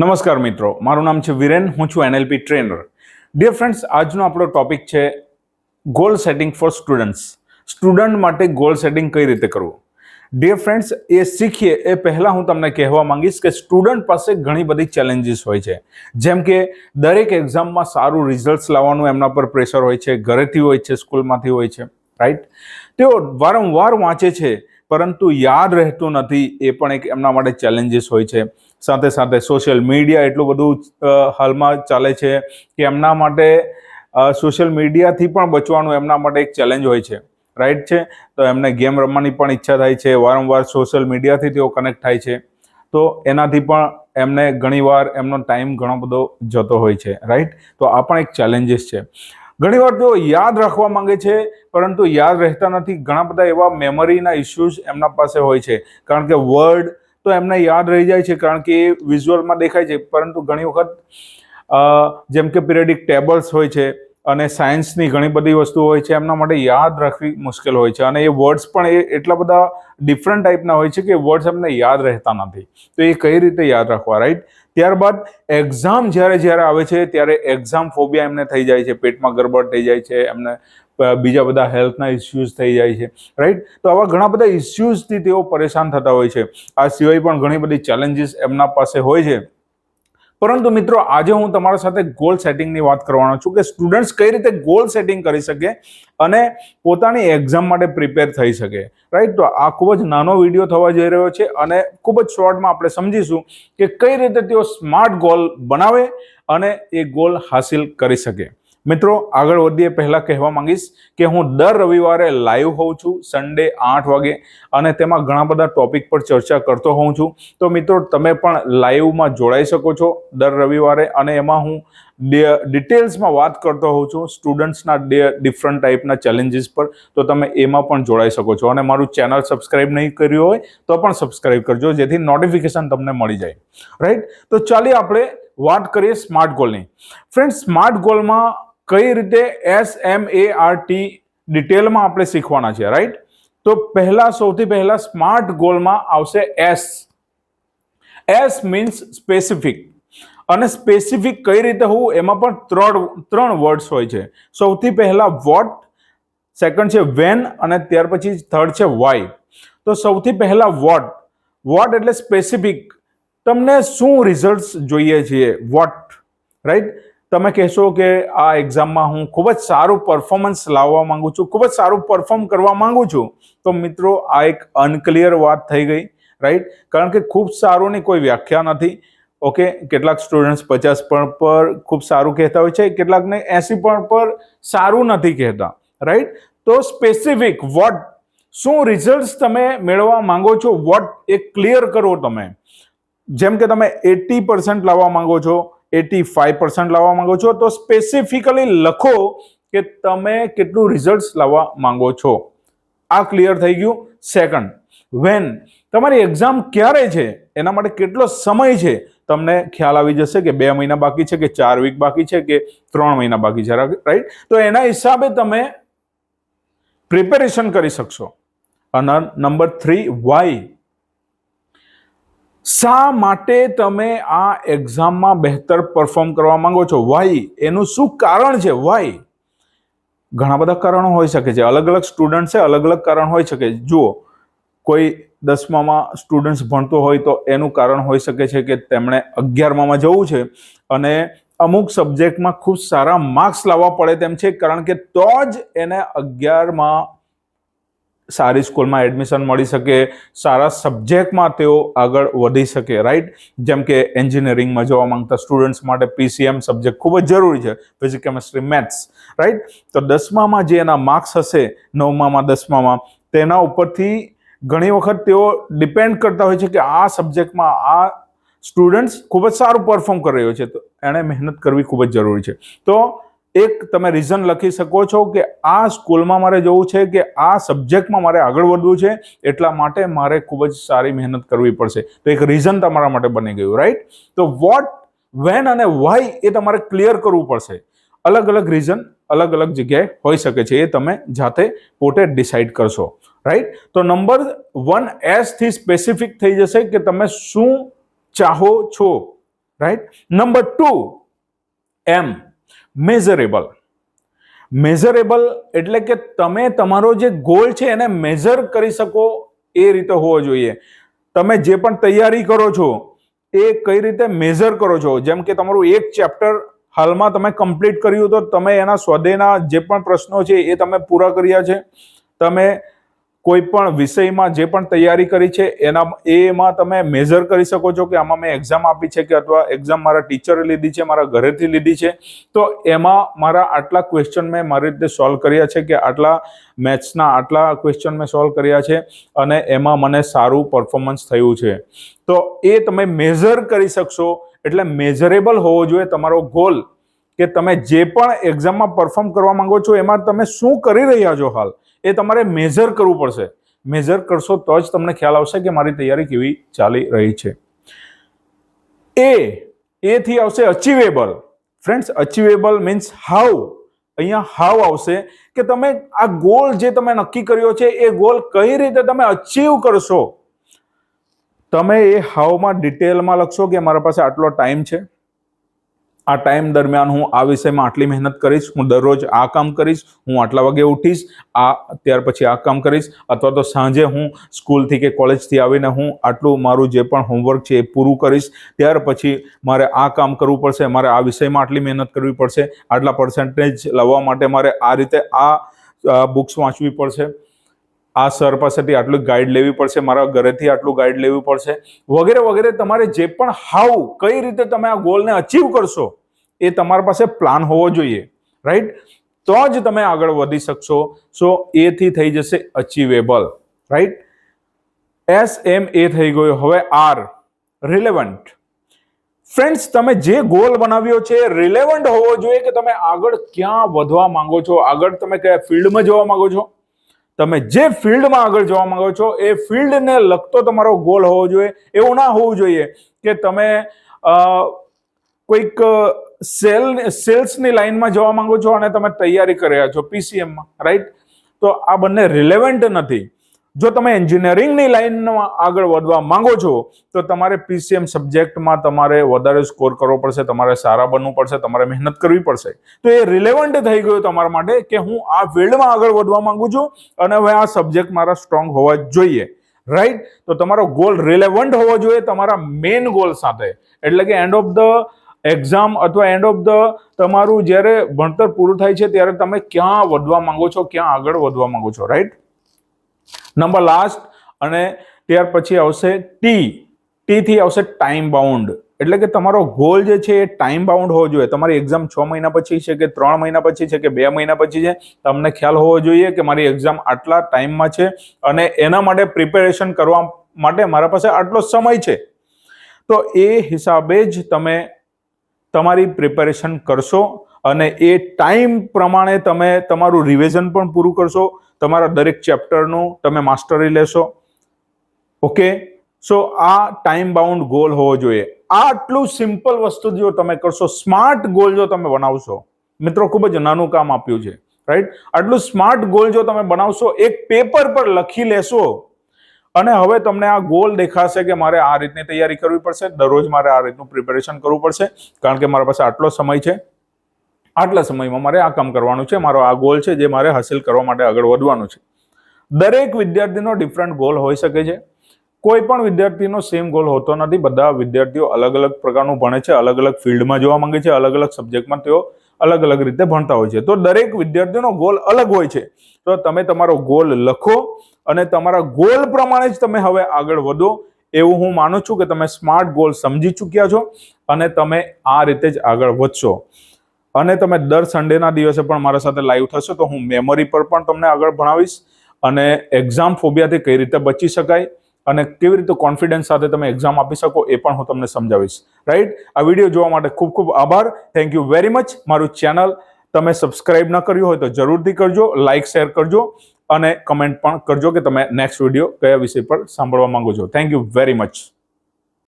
નમસ્કાર મિત્રો, મારું નામ છે વિરેન, હું છું એનએલપી ટ્રેનર ડિયર ફ્રેન્ડ્સ આજનો આપણો ટોપિક છે goal setting for students student માટે ગોલ સેટિંગ કઈ રીતે કરવું? ડિયર ફ્રેન્ડ્સ એ શીખીએ, એ પહેલાં હું તમને કહેવા માંગીશ કે સ્ટુડન્ટ પાસે ઘણી બધી ચેલેન્જીસ હોય છે. જેમ કે દરેક એક્ઝામમાં સારું રિઝલ્ટ્સ લાવવાનું એમના પર પ્રેશર હોય છે, ઘરેથી હોય છે, સ્કૂલમાંથી હોય છે રાઈટ તેઓ વારંવાર વાંચે છે, પરંતુ યાદ રહેતું નથી, એ પણ એક એમના માટે ચેલેન્જીસ હોય છે. સાથે સાથે સોશિયલ મીડિયા એટલું બધું હાલમાં ચાલે છે કે એમના માટે સોશિયલ મીડિયાથી પણ બચવાનું એમના માટે એક ચેલેન્જ હોય છે. રાઈટ છે? તો એમને ગેમ રમવાની પણ ઈચ્છા થાય છે. વારંવાર સોશિયલ મીડિયાથી તેઓ કનેક્ટ થાય છે. તો એનાથી પણ એમને ઘણીવાર એમનો ટાઈમ ઘણો બધો જતો હોય છે. રાઈટ તો આ પણ એક ચેલેન્જીસ છે. ઘણીવાર તેઓ યાદ રાખવા માંગે છે, પરંતુ યાદ રહેતા નથી. ઘણા બધા એવા મેમરીના ઇસ્યુઝ એમના પાસે હોય છે. કારણ કે વર્ડ તો એમને યાદ રહી જાય છે કારણ કે એ વિઝ્યુઅલમાં દેખાય છે, પરંતુ ઘણી વખત જેમ કે પિરિયડિક ટેબલ્સ હોય છે અને સાયન્સની ઘણી બધી વસ્તુઓ હોય છે, એમના માટે યાદ રાખવી મુશ્કેલ હોય છે. અને એ વર્ડ્સ પણ એ એટલા બધા ડિફરન્ટ ટાઈપના હોય છે કે વર્ડ્સ એમને યાદ રહેતા નથી. તો એ કઈ રીતે યાદ રાખવા રાઈટ ત્યારબાદ એક્ઝામ જ્યારે જ્યારે આવે છે, ત્યારે એક્ઝામ ફોબિયા એમને થઈ જાય છે, પેટમાં ગરબડ થઈ જાય છે, એમને બીજા બધા હેલ્થના ઇસ્યુઝ થઈ જાય છે રાઈટ તો આવા ઘણા બધા ઇસ્યુઝથી તેઓ પરેશાન થતા હોય છે. આ સિવાય પણ ઘણી બધી ચેલેન્જીસ એમના પાસે હોય છે. પરંતુ મિત્રો, આજે હું તમારા સાથે ગોલ સેટિંગની વાત કરવાનો છું કે સ્ટુડન્ટ્સ કઈ રીતે ગોલ સેટિંગ કરી શકે અને પોતાની એક્ઝામ માટે પ્રિપેર થઈ શકે રાઈટ તો આ ખૂબ જ નાનો વીડિયો થવા જઈ રહ્યો છે અને ખૂબ જ શોર્ટમાં આપણે સમજીશું કે કઈ રીતે તેઓ સ્માર્ટ ગોલ બનાવે અને એ ગોલ હાસિલ કરી શકે. મિત્રો, આગળ વધીએ. પહેલાં કહેવા માંગીશ કે હું દર રવિવારે લાઈવ હોઉં છું સન્ડે આઠ વાગે, અને તેમાં ઘણા બધા ટોપિક પર ચર્ચા કરતો હોઉં છું. તો મિત્રો, તમે પણ લાઈવમાં જોડાઈ શકો છો દર રવિવારે, અને એમાં હું ડિટેલ્સમાં વાત કરતો હોઉં છું સ્ટુડન્ટ્સના ડિફરન્ટ ટાઈપના ચેલેન્જીસ પર. તો તમે એમાં પણ જોડાઈ શકો છો. અને મારું ચેનલ સબસ્ક્રાઈબ નહીં કર્યું હોય, તો પણ સબસ્ક્રાઈબ કરજો, જેથી નોટિફિકેશન તમને મળી જાય. રાઈટ તો ચાલીએ આપણે, વાત કરીએ સ્માર્ટ ગોલની ફ્રેન્ડ સ્માર્ટ ગોલમાં કઈ રીતે S M A R T ડિટેલમાં આપણે શીખવાના છે રાઈટ તો પહેલા સૌથી પહેલા સ્માર્ટ ગોલમાં આવશે એસ એસ મીન્સ સ્પેસિફિક અને સ્પેસિફિક કઈ રીતે હોવું એમાં પણ ત્રણ ત્રણ વર્ડ્સ હોય છે. સૌથી પહેલા વોટ સેકન્ડ છે વેન અને ત્યાર પછી થર્ડ છે વાય તો સૌથી પહેલા વોટ વોટ એટલે સ્પેસિફિક તમને શું રિઝલ્ટ્સ જોઈએ છીએ વોટ રાઈટ તમે કહેશો કે આ એક્ઝામમાં હું ખૂબ જ સારું પરફોર્મન્સ લાવવા માંગુ છું, ખૂબ જ સારું પરફોર્મ કરવા માંગુ છું, તો મિત્રો આ એક અનક્લિયર વાત થઈ ગઈ રાઈટ કારણ કે ખૂબ સારુંની કોઈ વ્યાખ્યા નથી, ઓકે? કેટલાક સ્ટુડન્ટ્સ પચાસ પણ પર ખૂબ સારું કહેતા હોય છે, કેટલાકને એસી પણ પર સારું નથી કહેતા રાઈટ તો સ્પેસિફિક વોટ શું રિઝલ્ટ્સ તમે મેળવવા માંગો છો વોટ એ ક્લિયર કરો તમે. જેમ કે તમે એટી પર્સન્ટ લાવવા માંગો છો એટી ફાઈવ પર્સન્ટ લાવવા માંગો છો. તો સ્પેસિફિકલી લખો કે તમે કેટલું રિઝલ્ટ્સ લાવવા માંગો છો. આ ક્લિયર થઈ ગયું. સેકન્ડ વેન તમારી એક્ઝામ ક્યારે છે, એના માટે કેટલો સમય છે, તમને ખ્યાલ આવી જશે કે બે મહિના બાકી છે, કે ચાર વીક બાકી છે, કે ત્રણ મહિના બાકી છે રાઈટ તો એના હિસાબે તમે પ્રિપેરેશન કરી શકશો. અને નંબર થ્રી વાય શા માટે તમે આ એક્ઝામમાં બહેતર પરફોર્મ કરવા માંગો છો? વાય એનું શું કારણ છે? વાય ઘણા બધા કારણો હોઈ શકે છે. અલગ અલગ સ્ટુડન્ટ છે, અલગ અલગ કારણ હોઈ શકે. જુઓ, કોઈ દસમામાં સ્ટુડન્ટ્સ ભણતો હોય તો એનું કારણ હોઈ શકે છે કે તેમણે અગિયારમામાં જવું છે અને અમુક સબ્જેક્ટમાં ખૂબ સારા માર્ક્સ લાવવા પડે તેમ છે કારણ કે તો જ એને અગિયારમાં સારી સ્કૂલમાં એડમિશન મળી શકે, સારા સબ્જેક્ટમાં તેઓ આગળ વધી શકે રાઈટ જેમ કે એન્જિનિયરિંગમાં જવા માંગતા સ્ટુડન્ટ્સ માટે પીસીએમ સબ્જેક્ટ ખૂબ જ જરૂરી છે ફિઝિક કેમેસ્ટ્રી મેથ્સ રાઈટ તો દસમામાં જે એના માર્ક્સ હશે, નવમામાં, દસમામાં, તેના ઉપરથી ઘણી વખત તેઓ ડિપેન્ડ કરતા હોય છે કે આ સબ્જેક્ટમાં આ સ્ટુડન્ટ્સ ખૂબ જ સારું પરફોર્મ કરી રહ્યો છે. તો એણે મહેનત કરવી ખૂબ જ જરૂરી છે. તો એક તમે રીઝન લખી શકો છો કે આ સ્કૂલમાં મારે જવું છે કે આ સબ્જેક્ટમાં મારે આગળ વધવું છે, એટલા માટે મારે ખૂબ જ સારી મહેનત કરવી પડશે. તો એક રીઝન તમારા માટે બની ગયું રાઈટ તો વોટ વેન અને વાય એ તમારે ક્લિયર કરવું પડશે. અલગ અલગ રીઝન અલગ અલગ જગ્યાએ હોઈ શકે છે, એ તમે જાતે પોતે ડિસાઇડ કરશો રાઈટ તો નંબર વન એસથી સ્પેસિફિક થઈ જશે કે તમે શું ચાહો છો right number two M measurable measurable એટલે કે તમે તમારો જે ગોલ છે એને મેઝર કરી શકો એ રીતે હોવો જોઈએ. તમે જે પણ તૈયારી કરો છો, એ કઈ રીતે મેઝર કરો છો? જેમ કે તમારું એક ચેપ્ટર હાલમાં તમે કમ્પ્લીટ કર્યું તો તમે એના સ્વદેના જે પણ પ્રશ્નો છે એ તમે પૂરા કર્યા છે. તમે કોઈ પણ વિષયમાં જે પણ તૈયારી કરી છે, એના એમાં તમે મેઝર કરી શકો છો કે આમાં મેં એક્ઝામ આપી છે કે અથવા એક્ઝામ મારા ટીચરે લીધી છે, મારા ઘરેથી લીધી છે. તો એમાં મારા આટલા ક્વેશ્ચન મેં મારી રીતે સોલ્વ કર્યા છે કે આટલા મેથ્સના આટલા ક્વેશ્ચન મેં સોલ્વ કર્યા છે અને એમાં મને સારું પરફોર્મન્સ થયું છે. તો એ તમે મેઝર કરી શકશો, એટલે મેઝરેબલ હોવો જોઈએ તમારો ગોલ કે તમે જે પણ એક્ઝામમાં પરફોર્મ કરવા માંગો છો, એમાં તમે શું કરી રહ્યા છો હાલ? એ તમારે મેઝર કરવું પડશે. મેઝર કરશો તો જ તમને ખ્યાલ આવશે કે મારી તૈયારી કેવી ચાલી રહી છે. એ એથી આવશે achievable friends achievable means how અહીંયા હાવ આવશે કે તમે આ ગોલ જે તમે નક્કી કર્યો છે, એ ગોલ કઈ રીતે તમે અચીવ કરશો? તમે એ હાવમાં ડિટેલમાં લખશો કે મારા પાસે આટલો ટાઈમ છે? આ ટાઈમ દરમિયાન હું આ વિષયમાં આટલી મહેનત કરીશ, હું દરરોજ આ કામ કરીશ, હું આટલા વાગે ઉઠીશ, આ ત્યાર પછી આ કામ કરીશ, અથવા તો સાંજે હું સ્કૂલથી કે કોલેજથી આવીને હું આટલું મારું જે પણ હોમવર્ક છે એ પૂરું કરીશ, ત્યાર પછી મારે આ કામ કરવું પડશે, મારે આ વિષયમાં આટલી મહેનત કરવી પડશે, આટલા પર્સન્ટેજ લાવવા માટે મારે આ રીતે આ બુક્સ વાંચવી પડશે. આ સર પાસેથી આટલું ગાઈડ લેવી પડશે, મારા ઘરેથી આટલું ગાઈડ લેવી પડશે, વગેરે વગેરે તમારે જે પણ હાઉ કઈ રીતે તમે આ ગોલને અચીવ કરશો, એ તમારા પાસે પ્લાન હોવો જોઈએ રાઈટ તો જ તમે આગળ વધી શકશો. સો એથી થઈ જશે અચીવેબલ રાઈટ એસ એમ એ થઈ ગયો. હવે આર રિલેવન્ટ ફ્રેન્ડ્સ તમે જે ગોલ બનાવ્યો છે રિલેવન્ટ હોવો જોઈએ કે તમે આગળ ક્યાં વધવા માંગો છો, આગળ તમે કયા ફિલ્ડમાં જવા માંગો છો. તમે જે ફિલ્ડમાં આગળ જવા માંગો છો, એ ફિલ્ડને લગતો તમારો ગોલ હોવો જોઈએ. એવું ના હોવું જોઈએ કે તમે કોઈક સેલ, સેલ્સની લાઇનમાં જવા માંગો છો અને તમે તૈયારી કરી રહ્યા છો પીસીએમમાં રાઈટ તો આ બંને રિલેવન્ટ નથી. જો તમે એન્જિનિયરિંગની લાઈનમાં આગળ વધવા માંગો છો, તો તમારે પીસીએમ સબ્જેક્ટમાં તમારે વધારે સ્કોર કરવો પડશે, તમારે સારા બનવું પડશે, તમારે મહેનત કરવી પડશે. તો એ રિલેવન્ટ થઈ ગયું તમારા માટે કે હું આ ફિલ્ડમાં આગળ વધવા માંગુ છું અને હવે આ સબ્જેક્ટ મારા સ્ટ્રોંગ હોવા જોઈએ. રાઈટ તો તમારો ગોલ રિલેવન્ટ હોવો જોઈએ તમારા મેઇન ગોલ સાથે. એટલે કે એન્ડ ઓફ ધ એક્ઝામ અથવા એન્ડ ઓફ ધ તમારું જ્યારે ભણતર પૂરું થાય છે ત્યારે તમે ક્યાં વધવા માંગો છો, ક્યાં આગળ વધવા માંગો છો? રાઈટ નંબર લાસ્ટ અને ત્યાર પછી આવશે ટી ટીથી આવશે ટાઈમ બાઉન્ડ એટલે કે તમારો ગોલ જે છે એ ટાઈમ બાઉન્ડ હોવો જોઈએ. તમારી એક્ઝામ છ મહિના પછી છે કે ત્રણ મહિના પછી છે કે બે મહિના પછી છે? તમને ખ્યાલ હોવો જોઈએ કે મારી એક્ઝામ આટલા ટાઈમમાં છે અને એના માટે પ્રિપેરેશન કરવા માટે મારા પાસે આટલો સમય છે. તો એ હિસાબે જ તમે તમારી પ્રિપેરેશન કરશો અને એ ટાઈમ પ્રમાણે તમે તમારું રિવિઝન પણ પૂરું કરશો. તમારા દરેક ચેપ્ટરનું તમે માસ્ટરી લેશો. ઓકે સો આ ટાઈમ બાઉન્ડ ગોલ હોવો જોઈએ. આટલું સિમ્પલ વસ્તુ જો તમે કરશો સ્માર્ટ ગોલ જો તમે બનાવશો, મિત્રો ખૂબ જ નાનું કામ આપ્યું છે રાઈટ આટલું સ્માર્ટ ગોલ જો તમે બનાવશો, એક પેપર પર લખી લેશો, અને હવે તમને આ ગોલ દેખાશે કે મારે આ રીતની તૈયારી કરવી પડશે, દરરોજ મારે આ રીતનું પ્રિપેરેશન કરવું પડશે, કારણ કે મારા પાસે આટલો સમય છે. આટલા સમયમાં મારે આ કામ કરવાનું છે, મારો આ ગોલ છે જે મારે હાસિલ કરવા માટે આગળ વધવાનું છે. દરેક વિદ્યાર્થીનો ડિફરન્ટ ગોલ હોઈ શકે છે. કોઈ પણ વિદ્યાર્થીનો સેમ ગોલ હોતો નથી. બધા વિદ્યાર્થીઓ અલગ અલગ પ્રકારનું ભણે છે, અલગ અલગ ફિલ્ડમાં જોવા માંગે છે, અલગ અલગ સબ્જેક્ટમાં તેઓ અલગ અલગ રીતે ભણતા હોય છે. તો દરેક વિદ્યાર્થીનો ગોલ અલગ હોય છે. તો તમે તમારો ગોલ લખો અને તમારા ગોલ પ્રમાણે જ તમે હવે આગળ વધો. એવું હું માનું છું કે તમે સ્માર્ટ ગોલ સમજી ચૂક્યા છો અને તમે આ રીતે જ આગળ વધશો. અને તમે દર સન્ડેના દિવસે પણ મારા સાથે લાઈવ થશો, તો હું મેમરી પર પણ તમને આગળ ભણાવીશ. અને એક્ઝામ ફોબિયાથી કઈ રીતે બચી શકાય અને કેવી રીતે કોન્ફિડન્સ સાથે તમે એક્ઝામ આપી શકો એ પણ હું તમને સમજાવીશ. રાઈટ આ વીડિયો જોવા માટે ખૂબ ખૂબ આભાર. થેન્ક યુ વેરી મચ મારું ચેનલ તમે સબસ્ક્રાઇબ ન કર્યું હોય તો જરૂરથી કરજો લાઇક શેર કરજો અને કમેન્ટ પણ કરજો કે તમે નેક્સ્ટ વીડિયો કયા વિષય પર સાંભળવા માંગો છો. Thank you very much